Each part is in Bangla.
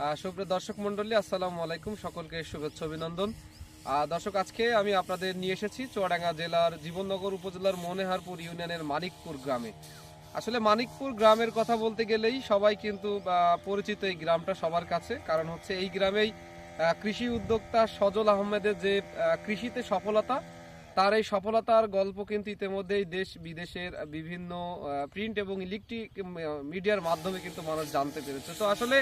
সুপ্রিয় দর্শক মন্ডলী আসসালামু আলাইকুম। সকলকে শুভেচ্ছা, অভিনন্দন। দর্শক, আজকে আমি আপনাদের নিয়ে এসেছি চুয়াডাঙ্গা জেলার জীবননগর উপজেলার মনেহারপুর ইউনিয়নের মানিকপুর গ্রামে। আসলে মানিকপুর গ্রামের কথা বলতে গেলেই সবাই কিন্তু পরিচিত এই গ্রামটা সবার কাছে। কারণ হচ্ছে এই গ্রামেই কৃষি উদ্যোক্তা সজল আহমেদের যে কৃষিতে সফলতা, তার এই সফলতার গল্প কিন্তু ইতিমধ্যেই দেশ বিদেশের বিভিন্ন প্রিন্ট এবং ইলেকট্রিক মিডিয়ার মাধ্যমে কিন্তু মানুষ জানতে পেরেছে। তো আসলে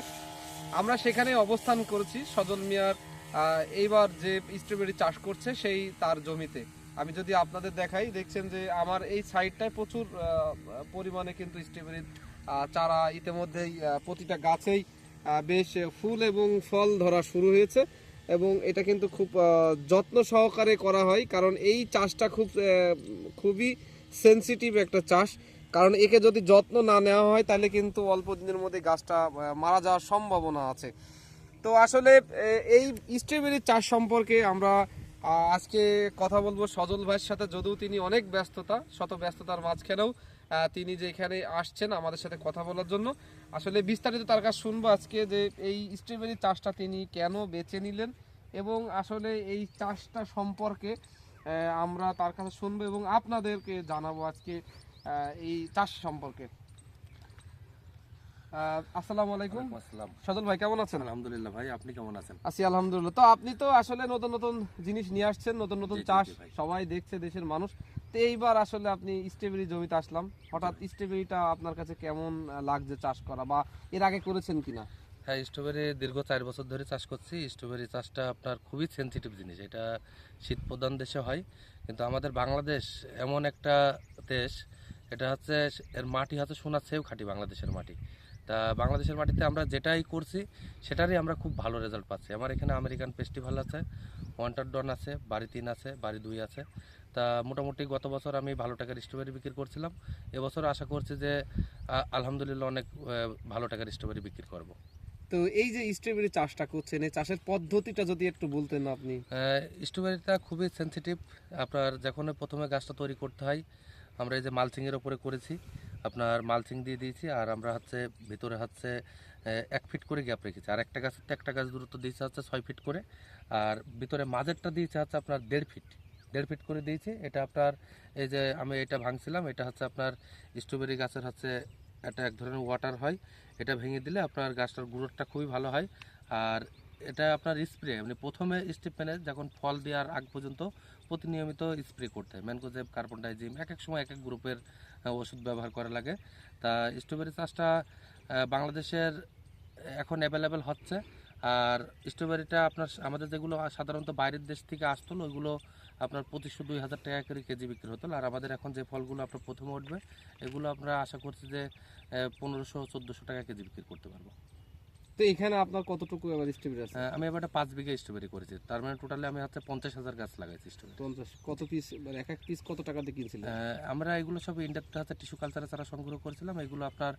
আমরা সেখানে অবস্থান করেছি। সজল মিয়ার এইবার যে স্ট্রবেরি চাষ করছে সেই তার জমিতে। আমি যদি আপনাদের দেখাই, দেখছেন যে আমার এই সাইডটায় প্রচুর পরিমাণে কিন্তু স্ট্রবেরির চারা ইতিমধ্যেই প্রতিটা গাছেই বেশ ফুল এবং ফল ধরা শুরু হয়েছে এবং এটা কিন্তু খুব যত্ন সহকারে করা হয় কারণ এই চাষটা খুব খুবই সেনসিটিভ একটা চাষ। কারণ একে যদি যত্ন না নেওয়া হয়, তাহলে কিন্তু অল্প দিনের মধ্যে গাছটা মারা যাওয়ার সম্ভাবনা আছে। তো আসলে এই স্ট্রবেরি চাষ সম্পর্কে আমরা আজকে কথা বলব সজল ভাইয়ের সাথে। যদিও তিনি অনেক ব্যস্ততা, শত ব্যস্ততার মাঝখানেও তিনি যে এখানে আসছেন আমাদের সাথে কথা বলার জন্য। আসলে বিস্তারিত তার কাছে শুনব আজকে যে এই স্ট্রবেরি চাষটা তিনি কেন বেছে নিলেন এবং আসলে এই চাষটা সম্পর্কে আমরা তার কাছে শুনব এবং আপনাদেরকে জানাব আজকে এই চাষ সম্পর্কে। আসসালামু আলাইকুম। আসসালাম। সজল ভাই কেমন আছেন? আলহামদুলিল্লাহ ভাই আপনি কেমন আছেন? আছি আলহামদুলিল্লাহ। তো আপনি তো আসলে নতুন নতুন জিনিস নিয়ে আসছেন নতুন নতুন চাষ সবাই দেখছে দেশের মানুষ। তো এইবার আসলে আপনি স্ট্রবেরি জমিতে আসলাম। হঠাৎ স্ট্রবেরিটা আপনার কাছে কেমন লাগছে চাষ করা বা এর আগে করেছেন কিনা? হ্যাঁ স্ট্রবেরি দীর্ঘ চার বছর ধরে চাষ করছি। স্ট্রবেরি চাষটা আপনার খুবই সেনসিটিভ জিনিস। এটা শীত প্রধান দেশে হয়। কিন্তু আমাদের বাংলাদেশ এমন একটা দেশ এটা হচ্ছে এর মাটি হচ্ছে সোনার চেয়েও খাঁটি বাংলাদেশের মাটি। তা বাংলাদেশের মাটিতে আমরা যেটাই করছি সেটারই আমরা খুব ভালো রেজাল্ট পাচ্ছি। আমার এখানে আমেরিকান ফেস্টিভ্যাল আছে ওয়ান্টার ডন আছে বাড়ি তিন আছে বাড়ি দুই আছে। তা মোটামুটি গত বছর আমি ভালো টাকার স্ট্রবেরি বিক্রি করছিলাম। এবছর আশা করছি যে আলহামদুলিল্লাহ অনেক ভালো টাকার স্ট্রবেরি বিক্রি করব। তো এই যে স্ট্রবেরি চাষটা করছেন এই চাষের পদ্ধতিটা যদি একটু বলতেন আপনি। স্ট্রবেরিটা খুবই সেনসিটিভ আপনার যখন প্রথমে গাছটা তৈরি করতে হয় আমরা এই যে মালচিংয়ের ওপরে করেছি, আপনার মালচিং দিয়ে দিয়েছি আর আমরা হচ্ছে ভিতরে হচ্ছে এক ফিট করে গ্যাপ রেখেছি। আর একটা গাছ একটা গাছ দূরত্ব দিয়েছে হচ্ছে ছয় ফিট করে আর ভিতরে মাঝেরটা দিয়েছে হচ্ছে আপনার দেড় ফিট। দেড় ফিট করে দিয়েছি। এটা আপনার এই যে আমি এটা ভাঙছিলাম, এটা হচ্ছে আপনার স্ট্রবেরি গাছের হচ্ছে এটা এক ধরনের ওয়াটার হয়। এটা ভেঙে দিলে আপনার গাছটার গ্রোথটা খুবই ভালো হয়। আর এটা আপনার স্প্রে মানে প্রথমে স্টেপেনে যখন ফল দেওয়ার আগ পর্যন্ত প্রতিনিয়মিত স্প্রে করতে হয়। ম্যানকোজেব কার্বন ডাইজিম এক এক সময় এক এক গ্রুপের ওষুধ ব্যবহার করা লাগে। তা স্ট্রবেরি চাষটা বাংলাদেশের এখন অ্যাভেলেবেল হচ্ছে। আর স্ট্রবেরিটা আপনার আমাদের যেগুলো সাধারণত বাইরের দেশ থেকে আসতো, ওইগুলো আপনার পঁচিশশো, দুই হাজার টাকা করে কেজি বিক্রি হতো। আর আমাদের এখন যে ফলগুলো আপনার প্রথমে উঠবে, এগুলো আমরা আশা করছি যে পনেরোশো, চোদ্দোশো টাকা কেজি বিক্রি করতে পারব। তো এখানে আপনার কতটুকু এবার স্ট্রবেরি আছে? আমি এবার পাঁচ বিঘা স্ট্রবেরি করেছি। তার মানে টোটালি আমি হচ্ছে পঞ্চাশ হাজার গাছ লাগাইছি স্ট্রবেরি পঞ্চাশ কত পিস মানে এক এক পিস কত টাকা দিয়ে কিনছিলেন? আমরা এগুলো সব ইন্ডাক্টর হাতে টিস্যু কালচারের চারা সংগ্রহ করেছিলাম। এগুলো আপনার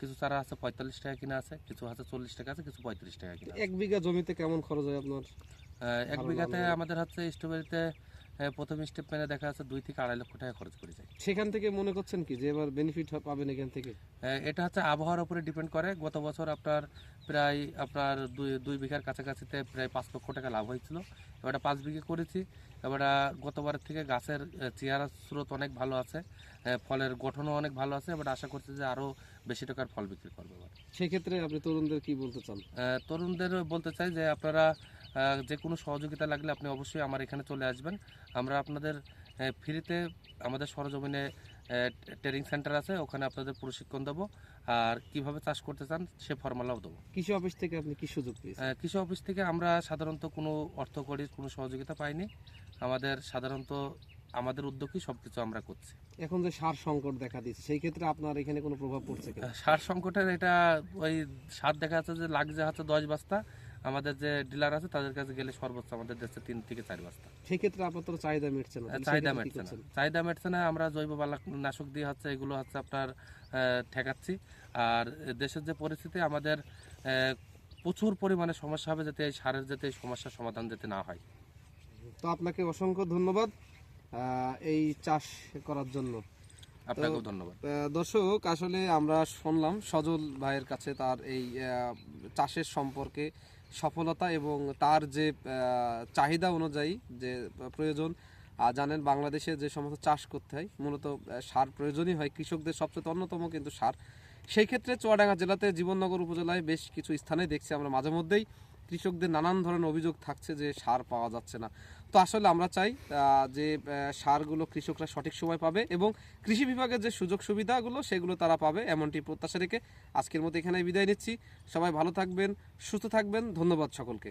কিছু চারা আছে পঁয়তাল্লিশ টাকা কিনা আছে কিছু আছে চল্লিশ টাকা আছে কিছু পঁয়ত্রিশ টাকা কিনা এক বিঘা জমিতে কেমন খরচ হয় আপনার? এক বিঘাতে আমাদের হচ্ছে স্ট্রবেরিতে প্রথম স্টেপ মেনে দেখা যাচ্ছে দুই থেকে আড়াই লক্ষ টাকা খরচ করে যায় সেখান থেকে মনে করছেন কি যে এবার বেনিফিট পাবেন এখান থেকে? এটা হচ্ছে আবহাওয়ার উপরে ডিপেন্ড করে। গত বছর আপনার প্রায় আপনার দুই দুই বিঘার কাছাকাছিতে প্রায় পাঁচ লক্ষ টাকা লাভ হয়েছিল। এবার পাঁচ বিঘে করেছি। এবার গতবারের থেকে গাছের চেহারা স্রোত অনেক ভালো আছে। ফলের গঠনও অনেক ভালো আছে। এবার আশা করছি যে আরও বেশি টাকার ফল বিক্রি করব এবার। সেক্ষেত্রে আপনি তরুণদের কি বলতে চান? তরুণদের বলতে চাই যে আপনারা যে কোনো সহযোগিতা লাগলে আপনি অবশ্যই আমার এখানে চলে আসবেন। আমরা আপনাদের ফ্রিতে আমাদের সরজমিনে ট্রেনিং সেন্টার আছে ওখানে আপনাদের প্রশিক্ষণ দেবো। আর কীভাবে চাষ করতে চান সে ফর্মুলাও দেবো। কৃষি অফিস থেকে আপনি কি সুযোগ পেয়েছেন? কৃষি অফিস থেকে আমরা সাধারণত কোনো অর্থকরী কোনো সহযোগিতা পাইনি। আমাদের সাধারণত আমাদের উদ্যোগই সব কিছু আমরা করছি। এখন যে সার সংকট দেখা দিচ্ছে সেই ক্ষেত্রে আপনার এখানে কোনো প্রভাব পড়ছে সার সংকটের এটা ওই সার দেখা যাচ্ছে যে লাগছে হচ্ছে দশ বস্তা আমাদের যে ডিলার আছে তাদের কাছে গেলে সর্বোচ্চ আমাদের দেশে তিন থেকে চার বস্তা। সেই ক্ষেত্রে আপনার চাহিদা মিটছে না। চাহিদা সেক্ষেত্রে মেটছে না। চাহিদা মেটছে না আমরা জৈব বালা- নাশক দিয়ে হচ্ছে এগুলো হচ্ছে আপনার ঠেকাচ্ছি। আর দেশের যে পরিস্থিতি আমাদের প্রচুর পরিমাণে সমস্যা হবে যাতে এই সারের যাতে এই সমস্যার সমাধান যাতে না হয়। তো আপনাকে অসংখ্য ধন্যবাদ এই চাষ করার জন্য। আপনাকেও ধন্যবাদ। দর্শক আসলে আমরা শুনলাম সজল ভাইয়ের কাছে তার এই চাষের সম্পর্কে সফলতা এবং তার যে চাহিদা অনুযায়ী যে প্রয়োজন জানেন বাংলাদেশে যে সমস্ত চাষ করতে হয়, মূলত সার প্রয়োজনই হয়, কৃষকদের সবচেয়ে অন্যতম কিন্তু সার। সেই ক্ষেত্রে চুয়াডাঙ্গা জেলাতে জীবননগর উপজেলায় বেশ কিছু স্থানে দেখছি আমরা মাঝে মধ্যেই কৃষকদের নানান ধরনের অভিযোগ থাকছে যে সার পাওয়া যাচ্ছে না। তো আসলে আমরা চাই যে সারগুলো কৃষকরা সঠিক সময় পাবে এবং কৃষি বিভাগের যে সুযোগ সুবিধাগুলো, সেগুলো তারা পাবে এমনটি প্রত্যাশা রেখে আজকের মতো এখানে বিদায় নিচ্ছি। সবাই ভালো থাকবেন, সুস্থ থাকবেন। ধন্যবাদ সকলকে।